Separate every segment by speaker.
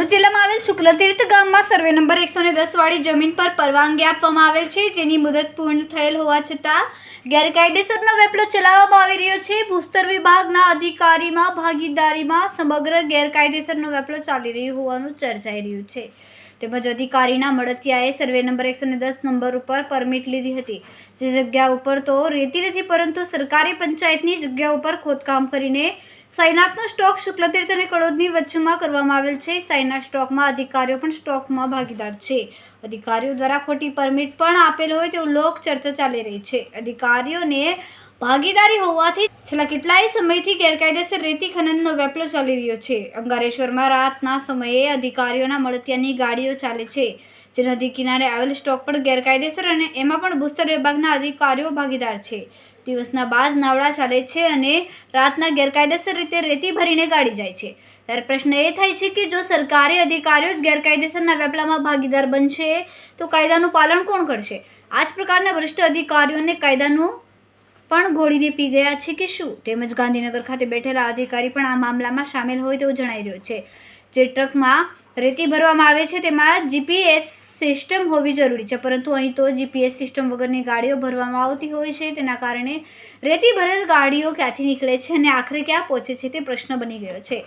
Speaker 1: ભરૂચ જિલ્લામાં આવેલ શુક્લતીર્થ ગામમાં સર્વે નંબર એકસો ને દસ વાળી જમીન પર પરવાનગી આપવામાં આવેલ છે, જેની મુદત પૂર્ણ થયેલ હોવા છતાં ગેરકાયદેસરનો વેપલો ચલાવવામાં આવી રહ્યો છે. ભૂસ્તર વિભાગના અધિકારીમાં, ભાગીદારીમાં સમગ્ર ગેરકાયદેસરનો વેપલો ચાલી રહ્યો હોવાનું ચર્ચાઈ રહ્યું છે. તેમજ અધિકારીના મળતિયાએ સર્વે નંબર એકસો ને દસ નંબર ઉપર પરમિટ લીધી હતી. જે જગ્યા ઉપર તો રહેતી નથી, પરંતુ સરકારી પંચાયતની જગ્યા ઉપર ખોદકામ કરીને સાઈનાથનો સ્ટોક શુક્લતીર્થ અને કડોદની વચ્ચેમાં કરવામાં આવેલ છે. સાઈનાથ સ્ટોકમાં અધિકારીઓ પણ સ્ટોકમાં ભાગીદાર છે. અધિકારીઓ દ્વારા ખોટી પરમિટ પણ આપેલ હોય તેવું લોક ચર્ચા ચાલી રહી છે. અધિકારીઓને ભાગીદારી હોવાથી છેલ્લા કેટલાય સમયથી ગેરકાયદેસર રેતી ખનનનો વેપલો ચાલી રહ્યો છે. અંગારેશ્વરમાં રાતના સમયે અધિકારીઓના મળતિયાની ગાડીઓ ચાલે છે. જે નદી કિનારે આવેલ સ્ટોક પણ ગેરકાયદેસર અને એમાં પણ ભૂસ્તર વિભાગના અધિકારીઓ ભાગીદાર છે. દિવસના બાદ નાવડા ચાલે છે અને રાતના ગેરકાયદેસર રીતે રેતી ભરીને ગાડી જાય છે. ત્યારે પ્રશ્ન એ થાય છે કે જો સરકારી અધિકારીઓ જ ગેરકાયદેસરના વેપલામાં ભાગીદાર બનશે, તો કાયદાનું પાલન કોણ કરશે? આ જ પ્રકારના વરિષ્ઠ અધિકારીઓને કાયદાનું પણ ઘોડીને પી ગયા છે કે શું? તેમજ ગાંધીનગર ખાતે બેઠેલા અધિકારી પણ આ મામલામાં સામેલ હોય તેવું જણાઈ રહ્યું છે. જે ટ્રકમાં રેતી ભરવામાં આવે છે, તેમાં જીપીએસ સિસ્ટમ હોવી જરૂરી છે. પરંતુ અહીં તો જીપીએસ સિસ્ટમ વગરની ગાડીઓ ભરવામાં આવતી હોય છે. તેના કારણે રેતી ભરેલ ગાડીઓ ક્યાંથી નીકળે છે અને આખરે ક્યાં પહોંચે છે તે પ્રશ્ન બની ગયો છે.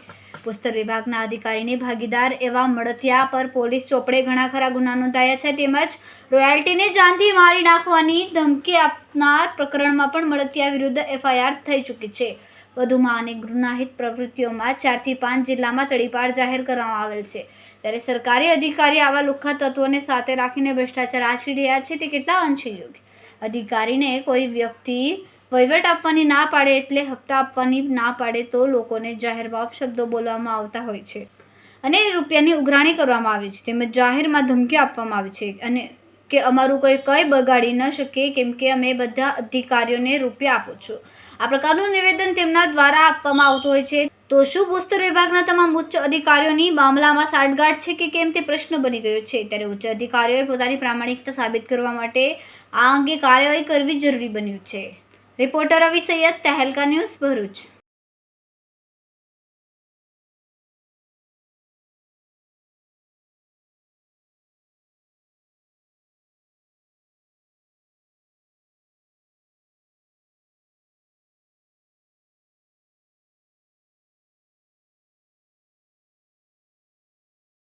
Speaker 1: પુસ્તક વિભાગના અધિકારીને ભાગીદાર એવા મળતિયા પર પોલીસ ચોપડે ઘણા ખરા ગુના નોંધાયા છે. તેમજ રોયલ્ટીને જાનથી મારી નાખવાની ધમકી આપનાર પ્રકરણમાં પણ મળતિયા વિરુદ્ધ એફઆઈઆર થઈ ચૂકી છે. વધુમાં અનેક ગુનાહિત પ્રવૃત્તિઓમાં ચારથી પાંચ જિલ્લામાં તડીપાર જાહેર કરવામાં આવેલ છે. ત્યારે સરકારી અધિકારી આવા લુખ્ખા તત્વોને સાથે રાખીને ભ્રષ્ટાચાર આચરી રહ્યા છે તે કેટલા અંશે યોગ્ય અધિકારીને કોઈ વ્યક્તિ વહીવટ આપવાની ના પાડે એટલે હપ્તા આપવાની ના પાડે તો લોકોને જાહેરમાં શબ્દો બોલવામાં આવતા હોય છે. અને રૂપિયાની ઉઘરાણી કરવામાં આવે છે. તેમજ જાહેરમાં ધમકીઓ આપવામાં આવે છે. અને કે અમારું કોઈ કંઈ બગાડી ન શકે કેમ કે અમે બધા અધિકારીઓને રૂપિયા આપો છો. આ પ્રકારનું નિવેદન તેમના દ્વારા આપવામાં આવતું હોય છે. તો શું ભૂસ્તર વિભાગના તમામ ઉચ્ચ અધિકારીઓની મામલામાં સાઠગાંઠ છે કે કેમ તે પ્રશ્ન બની ગયો છે? ત્યારે ઉચ્ચ અધિકારીઓએ પોતાની પ્રામાણિકતા સાબિત કરવા માટે આ અંગે કાર્યવાહી કરવી જરૂરી બન્યું છે. Reporter Ravi Saiyad, Tehelka news Bharuch.